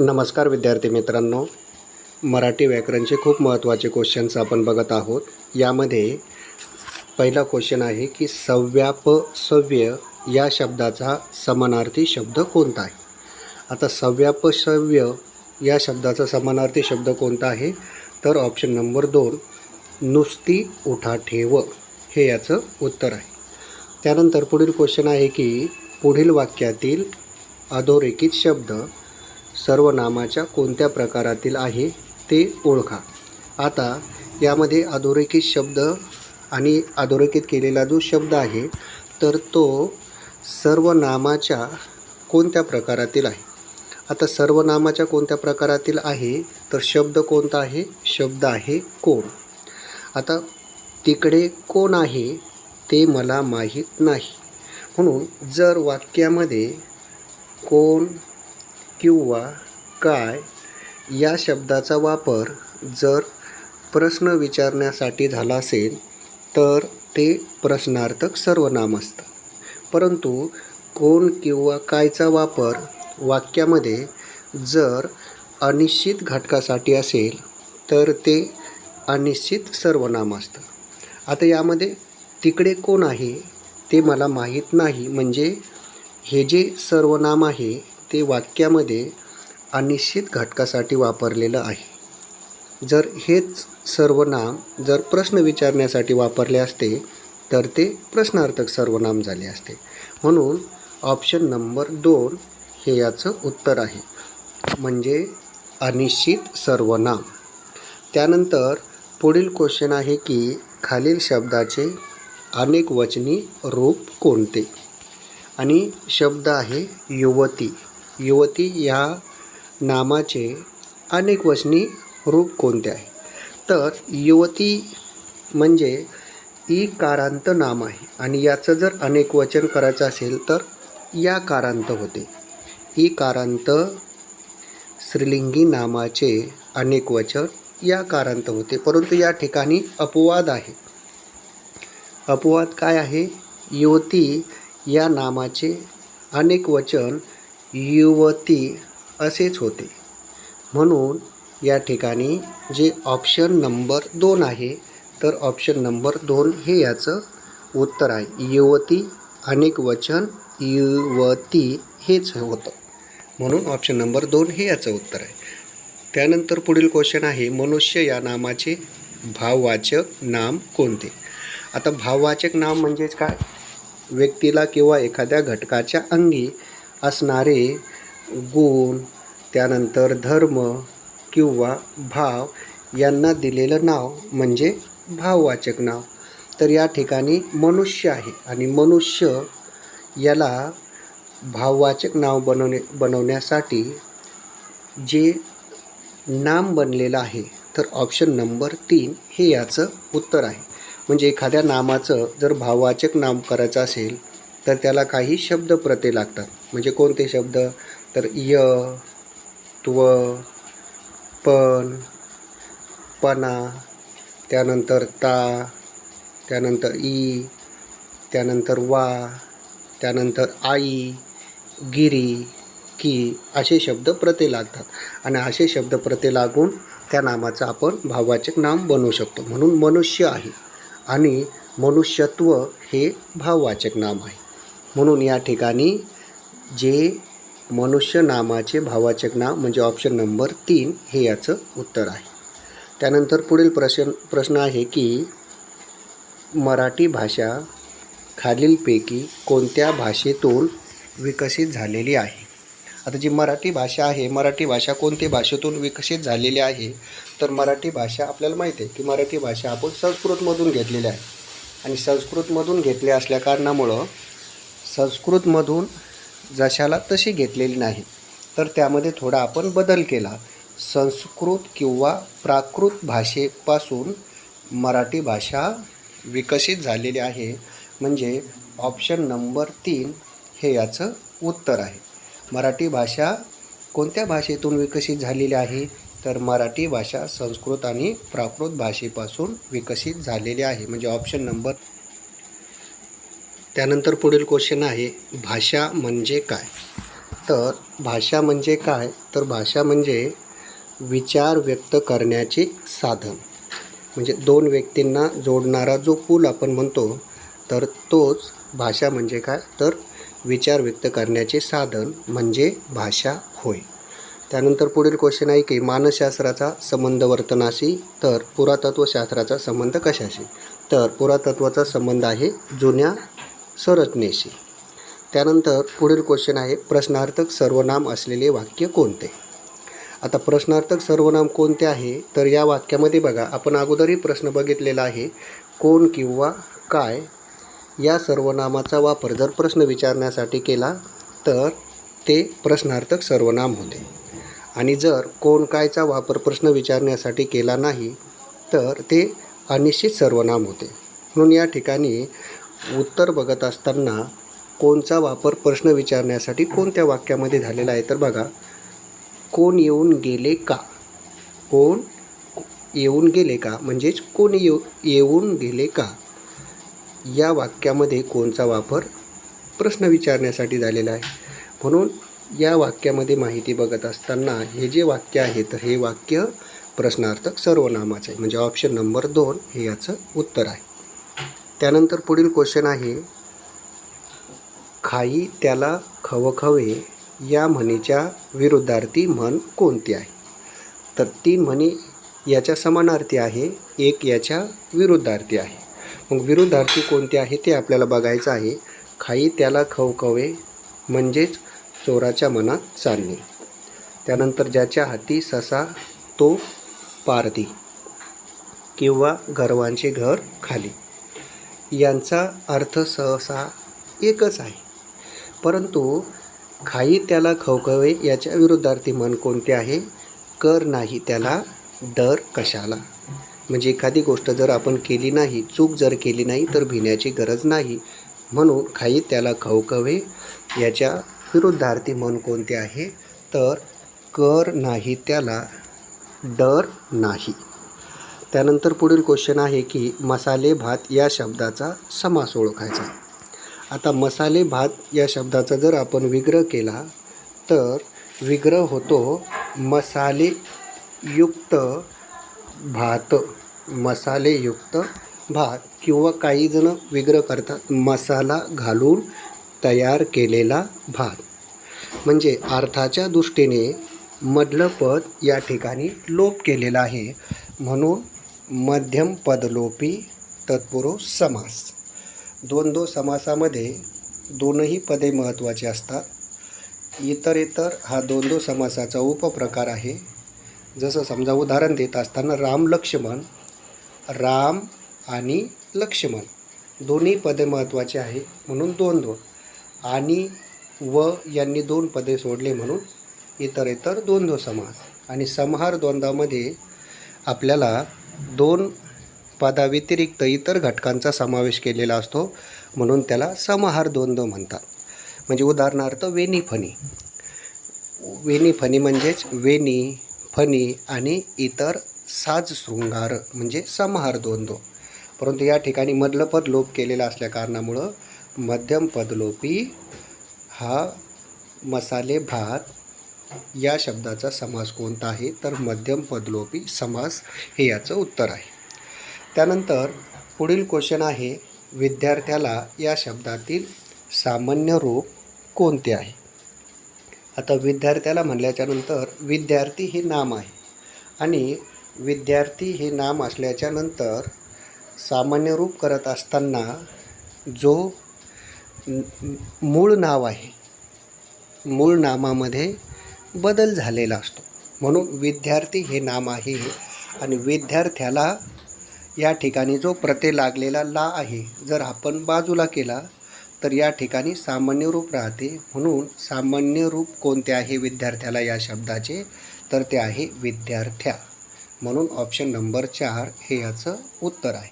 नमस्कार विद्यार्थी मित्रांनो. मराठी व्याकरणचे खूप महत्त्वाचे क्वेश्चन्स आपण बघत आहोत. यामध्ये पहिला क्वेश्चन आहे की सव्याप सव्य या शब्दाचा समानार्थी शब्द कोणता आहे? आता सव्याप सव्य या शब्दाचा समानार्थी शब्द कोणता आहे? तर ऑप्शन नंबर दोन नुसती उठा ठेव. हे याचं उत्तर आहे. त्यानंतर पुढील क्वेश्चन आहे की पुढील वाक्यातील अधोरेखित शब्द सर्वनामाच्या कोणत्या प्रकारातील आहे ते ओळखा. आता यामध्ये अधोरेखित शब्द आणि अधोरेखित केलेला जो शब्द आहे तर तो सर्वनामाच्या कोणत्या प्रकारातील आहे? आता सर्वनामाच्या कोणत्या प्रकारातील आहे तर शब्द कोणता आहे? शब्द आहे कोण. आता तिकडे कोण आहे ते मला माहीत नाही. म्हणून जर वाक्यामध्ये कोण किंवा काय या शब्दाचा वापर जर प्रश्न विचारण्यासाठी झाला असेल तर ते प्रश्नार्थक सर्वनाम असतं. परंतु कोण किंवा कायचा वापर वाक्यामध्ये जर अनिश्चित घटकासाठी असेल तर ते अनिश्चित सर्वनाम असतं. आता यामध्ये तिकडे कोण आहे ते मला माहीत नाही. म्हणजे हे जे सर्वनाम आहे ते वाक्यामध्ये अनिश्चित घटकासाठी वापरलेलं आहे. जर हेच सर्वनाम जर प्रश्न विचारण्यासाठी वापरले असते तर ते प्रश्नार्थक सर्वनाम झाले असते. म्हणून ऑप्शन नंबर दोन हे याचं उत्तर आहे. म्हणजे अनिश्चित सर्वनाम. त्यानंतर पुढील क्वेश्चन आहे की खालील शब्दाचे अनेक वचनी रूप कोणते? आणि शब्द आहे युवती. युवती या नामाचे अनेक वचनी रूप कोणते आहे? तर युवती म्हणजे ई कारांत नाम आहे. आणि याचं जर अनेक वचन करायचं असेल तर या कारांत होते. ई कारांत स्त्रीलिंगी नामाचे अनेक वचन या कारांत होते. परंतु या ठिकाणी अपवाद आहे. अपवाद काय आहे? युवती या नामाचे अनेक वचन युवती असेच होते. म्हणून या ठिकाणी जे ऑप्शन नंबर दोन आहे तर ऑप्शन नंबर दोन हे याचं उत्तर आहे. युवती अनेक वचन युवती हेच होतं. म्हणून ऑप्शन नंबर दोन हे याचं उत्तर आहे. त्यानंतर पुढील क्वेश्चन आहे मनुष्य या नामाचे भाववाचक नाम कोणते? आता भाववाचक नाम म्हणजेच काय? व्यक्तीला किंवा एखाद्या घटकाच्या अंगी असणारे गुण त्यानंतर धर्म किंवा भाव यांना दिलेलं नाव म्हणजे भाववाचक नाव. तर या ठिकाणी मनुष्य आहे आणि मनुष्य याला भाववाचक नाव बनवणे बनवण्यासाठी जे नाम बनलेलं आहे तर ऑप्शन नंबर तीन हे याचं उत्तर आहे. म्हणजे एखाद्या नामाचं जर भाववाचक नाम करायचं असेल तर त्याला काही शब्द प्रते लागतात. म्हणजे कोणते शब्द? तर य त्व पण पना त्यानंतर ता त्यानंतर ई त्यानंतर वा त्यानंतर आई गिरी की असे शब्द प्रते लागतात. आणि असे शब्द प्रते लागून त्या नामाचं आपण भाववाचक नाम बनवू शकतो. म्हणून मनुष्य आहे. आणि मनुष्यत्व हे भाववाचक नाम आहे. म्हणून या ठिकाणी जे मनुष्य नामाचे भावाचक नाव म्हणजे ऑप्शन नंबर तीन हे याचं उत्तर आहे. त्यानंतर पुढील प्रश्न प्रश्न आहे की मराठी भाषा खालीलपैकी कोणत्या भाषेतून विकसित झालेली आहे? आता जी मराठी भाषा आहे मराठी भाषा कोणत्या भाषेतून विकसित झालेली आहे? तर मराठी भाषा आपल्याला माहिती आहे की मराठी भाषा आपण संस्कृतमधून घेतलेली आहे. आणि संस्कृतमधून घेतल्या असल्या कारणामुळं संस्कृतमधून जशाला तशी घेतलेली नाही. तर त्यामध्ये थोडा आपण बदल केला. संस्कृत किंवा प्राकृत भाषेपासून मराठी भाषा विकसित झालेली आहे. म्हणजे ऑप्शन नंबर तीन हे याचं उत्तर आहे. मराठी भाषा कोणत्या भाषेतून विकसित झालेली आहे? तर मराठी भाषा संस्कृत आणि प्राकृत भाषेपासून विकसित झालेली आहे. म्हणजे ऑप्शन नंबर त्यानंतर पुढील क्वेश्चन आहे भाषा म्हणजे काय? तर भाषा म्हणजे काय? तर भाषा म्हणजे विचार व्यक्त करण्याचे साधन. म्हणजे दोन व्यक्तींना जोडणारा जो पूल आपण म्हणतो तर तोच भाषा म्हणजे काय? तर विचार व्यक्त करण्याचे साधन म्हणजे भाषा होय. त्यानंतर पुढील क्वेश्चन आहे की मानसशास्त्राचा संबंध वर्तनाशी तर पुरातत्वशास्त्राचा संबंध कशाशी? तर पुरातत्वाचा संबंध आहे जुन्या संरचनेशी त्यानंतर पुढील क्वेश्चन आहे प्रश्नार्थक सर्वनाम असलेले वाक्य कोणते? आता प्रश्नार्थक सर्वनाम कोणते आहे? तर या वाक्यामध्ये बघा आपण अगोदरही प्रश्न बघितलेला आहे कोण किंवा काय? या सर्वनामाचा वापर जर प्रश्न विचारण्यासाठी केला तर ते प्रश्नार्थक सर्वनाम होते. आणि जर कोण कायचा वापर प्रश्न विचारण्यासाठी केला नाही तर ते अनिश्चित सर्वनाम होते. म्हणून या ठिकाणी उत्तर बघत असताना कोणचा वापर प्रश्न विचारण्यासाठी कोणत्या वाक्यामध्ये झालेला आहे? तर बघा कोण येऊन गेले का? कोण येऊन गेले का? म्हणजेच कोण येऊ येऊन गेले का? या वाक्यामध्ये कोणचा वापर प्रश्न विचारण्यासाठी झालेला आहे. म्हणून या वाक्यामध्ये माहिती बघत असताना हे जे वाक्य आहे तर हे वाक्य प्रश्नार्थक सर्वनामाचं आहे. म्हणजे ऑप्शन नंबर दोन हे याचं उत्तर आहे. त्यानंतर पुढील क्वेश्चन आहे खाई त्याला खवखवे या म्हणीच्या विरुद्धार्थी म्हण कोणती आहे? तर तीन म्हणी याच्या समानार्थी आहे एक याच्या विरुद्धार्थी आहे. मग विरुद्धार्थी कोणते आहे ते आपल्याला बघायचं आहे. खाई त्याला खवखवे म्हणजेच चोराच्या मनात चालणे. त्यानंतर ज्याच्या हाती ससा तो पारधी किंवा गर्वांचे घर खाली. यांचा अर्थ सहसा एकच आहे. परंतु खाई त्याला खवखवे याच्या विरुद्धार्थी म्हण कोणते आहे? कर नाही त्याला डर कशाला? म्हणजे एखादी गोष्ट जर आपण केली नाही चूक जर केली नाही तर भिण्याची गरज नाही. म्हणून खाई त्याला खवखवे याच्या विरुद्धार्थी म्हण कोणते आहे? तर कर नाही त्याला डर नाही. त्यानंतर पुढील क्वेश्चन आहे की मसाले भात या शब्दाचा समास ओळखायचा. आता मसाले भात या शब्दाचा जर आपण विग्रह केला तर विग्रह होतो मसालेयुक्त भात. मसालेयुक्त भात किंवा काहीजणं विग्रह करतात मसाला घालून तयार केलेला भात. म्हणजे अर्थाच्या दृष्टीने मधलं पद या ठिकाणी लोप केलेलं आहे. म्हणून मध्यम पदलोपी तत्पुरुष समास. द्वंद्व समासामध्ये दोनही पदे महत्त्वाची असतात. इतर इतर हा द्वंद्व समासाचा उपप्रकार आहे. जसं समजा उदाहरण देत असताना राम लक्ष्मण राम आणि लक्ष्मण दोन्ही पदे महत्त्वाचे आहे म्हणून द्वंद्व आणि व यांनी दोन पदे सोडले म्हणून इतर इतर द्वंद्व समास. आणि समहार द्वंद्वामध्ये आपल्याला दोन पदाव्यतिरिक्त इतर घटकांचा समावेश केलेला असतो म्हणून त्याला समहार द्वंद्व म्हणतात. म्हणजे उदाहरणार्थ वेणी फणी. वेणी फणी म्हणजेच वेणी फणी आणि इतर साज शृंगार म्हणजे समहार द्वंद्व. परंतु या ठिकाणी मधलं पद लोप केलेलं असल्या कारणामुळं मध्यम पदलोपी हा मसाले भात या शब्दाचा समास कोणता आहे? तर मध्यम पदलोपी समास हे याचं उत्तर आहे. त्यानंतर पुढील क्वेश्चन आहे विद्यार्थ्याला या शब्दातील सामान्य रूप कोणते आहे? आता विद्यार्थ्याला म्हणल्याच्यानंतर विद्यार्थी हे नाम आहे आणि विद्यार्थी हे नाम असल्याच्यानंतर सामान्य रूप करत असताना जो मूळ नाव आहे मूळ नामामध्ये बदल झालेला असतो. म्हणून विद्यार्थी हे नाम आहे आणि विद्यार्थ्याला या ठिकाणी जो प्रत्यय लागलेला ला आहे जर आपण बाजूला केला तर या ठिकाणी सामान्य रूप राहते. म्हणून सामान्य रूप कोणते आहे विद्यार्थ्याला या शब्दाचे? तर ते आहे विद्यार्थ्या. म्हणून ऑप्शन नंबर चार हे याचं उत्तर आहे.